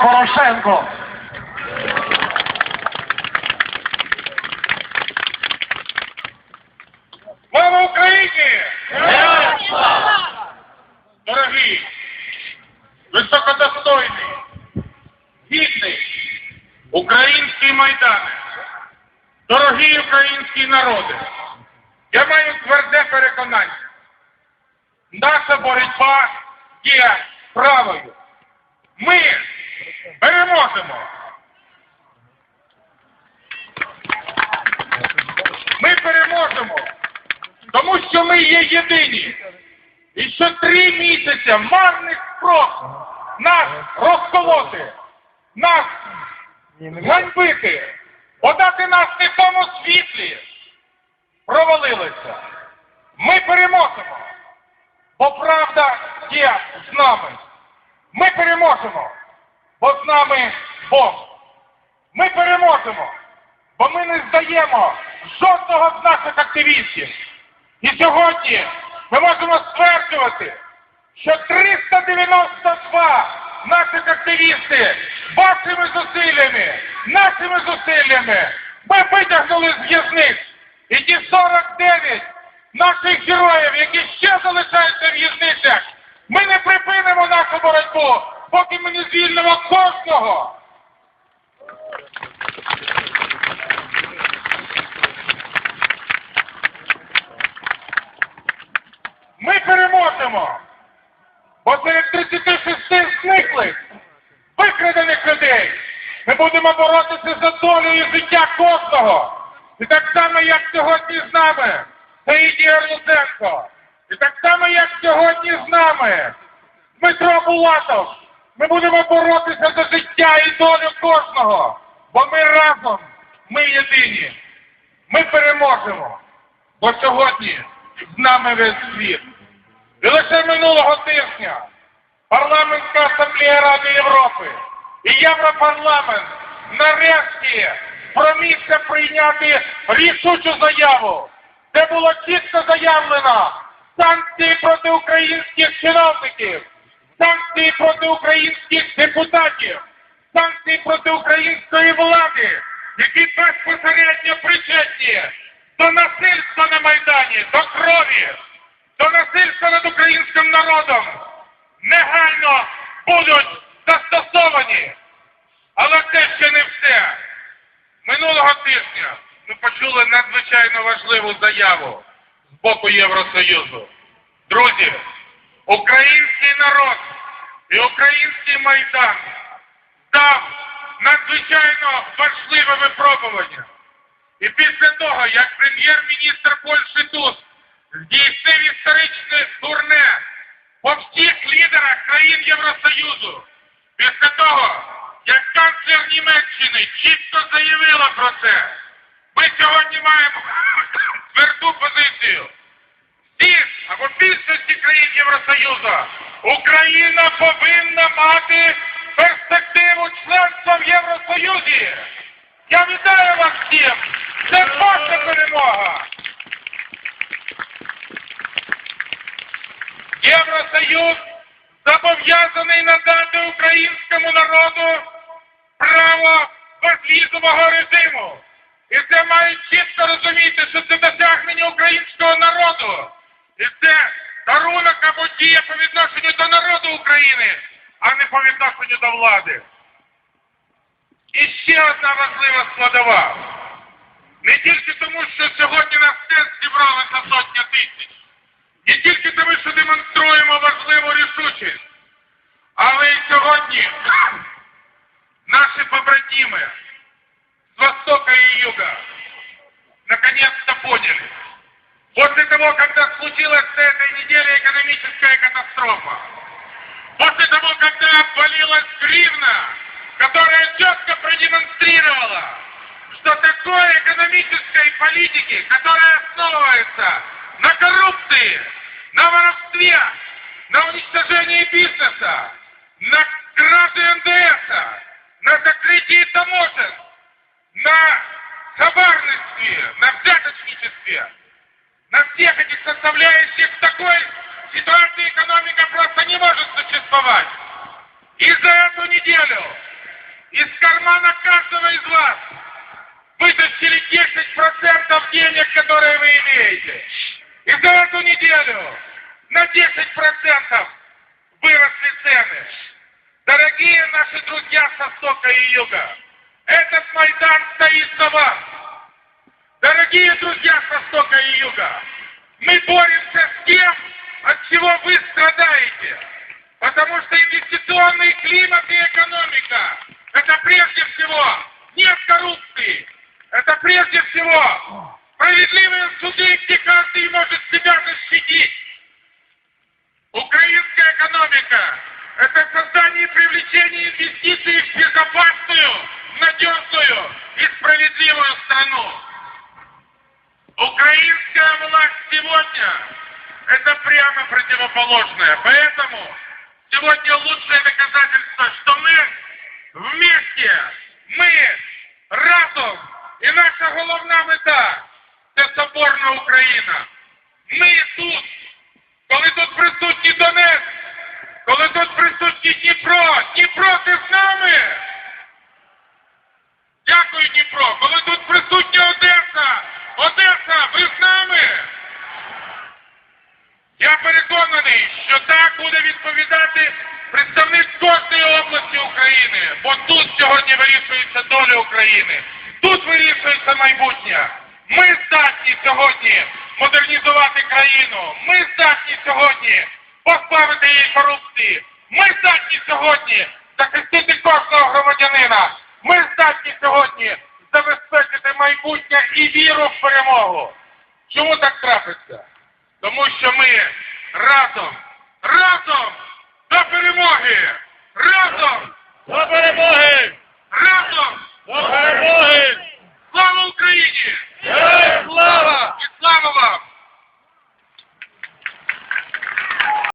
Порошенко. Слава Україні! Дорогі, високодостойний, гідний український майдане, дорогі українські народи, я маю тверде переконання. Наша боротьба є правою. Ми переможемо. Ми переможемо. Тому що ми є єдині. І що три місяці марних спроб нас розколоти, нас ганьбити, подати нас не в тому світлі, провалилися. Ми переможемо, бо правда є з нами. Ми переможемо, бо з нами Бог. Ми переможемо, бо ми не здаємо жодного з наших активістів. І сьогодні ми можемо стверджувати, що 392 наших активісти вашими зусиллями, нашими зусиллями ми витягнули з в'язниць. І ті 49 наших героїв, які ще залишаються в в'язницях, ми не припинимо нашу боротьбу, поки ми не звільнимо кожного. Ми переможемо. Бо серед 36 зниклих, викрадених людей, ми будемо боротися за долю і життя кожного. І так само, як сьогодні з нами, Ігор Луценко. І так само, як сьогодні з нами, Дмитро Булатов. Ми будемо боротися за життя і долю кожного. Бо ми разом, ми єдині. Ми переможемо. Бо сьогодні з нами весь світ. І лише минулого тижня Парламентська асамблея Ради Європи і Європарламент нарешті промігся прийняти рішучу заяву, де було чітко заявлено санкції проти українських чиновників, санкції проти українських депутатів, санкції проти української влади, які безпосередньо причетні до насильства на Майдані, до крові до насильства над українським народом негайно будуть застосовані. Але це ще не все. Минулого тижня ми почули надзвичайно важливу заяву з боку Євросоюзу. Друзі, український народ і український майдан дав надзвичайно важливе випробування. І після того, як прем'єр-міністр Польщі Туsk здійснив історичне турне по всіх лідерах країн Євросоюзу, після того, як канцлер Німеччини чітко заявила про це, ми сьогодні маємо тверду позицію. Або більшості країн Євросоюзу Україна повинна мати перспективу членства в Євросоюзі. Я вітаю вас всім! Це ваша перемога! Євросоюз зобов'язаний надати українському народу право безвізового режиму. І це мають чітко розуміти, що це досягнення українського народу. І це дарунок або дія по відношенню до народу України, а не по відношенню до влади. І ще одна важлива складова. Не тільки тому, що сьогодні на стенд зібралися сотня тисяч. Не тільки тому, що демонструємо важливу рішучість, але й сьогодні наши побратимы с Востока и Юга наконец-то поняли. После того, когда случилась на этой неделе экономическая катастрофа, после того, когда обвалилась гривна, которая четко продемонстрировала, что такой экономической политики, которая основывается на коррупции, на воровстве, на уничтожении бизнеса, на краже НДС, на закрытии таможен, на коварности, на взяточничестве, на составляющих в такой ситуации экономика просто не может существовать. И за эту неделю из кармана каждого из вас вытащили 10% денег, которые вы имеете. И за эту неделю на 10% выросли цены. Дорогие наши друзья со Востока и Юга, этот Майдан стоит за вас. Дорогие друзья с Востока и Юга, мы боремся с тем, от чего вы страдаете. Потому что инвестиционный климат и экономика – это прежде всего нет коррупции. Это прежде всего справедливые суды, где каждый может себя защитить. Украинская экономика – это создание и привлечение инвестиций сегодня – это прямо противоположное. Поэтому сегодня лучшее доказательство, что мы вместе, ми разом, і наша головна мета – це соборна Україна. Ми тут, коли тут присутній Донецьк, коли тут присутній Дніпро, Дніпро, ти з нами? Дякую, Дніпро. Коли що так буде відповідати представник кожної області України, бо тут сьогодні вирішується доля України, тут вирішується майбутнє. Ми здатні сьогодні модернізувати країну. Ми здатні сьогодні позбавити її корупції. Ми здатні сьогодні захистити кожного громадянина. Ми здатні сьогодні забезпечити майбутнє і віру в перемогу. Чому так трапиться? Тому що ми разом, Разом до перемоги! Разом! До перемоги! Разом! До перемоги! Слава Україні! Слава! І слава вам!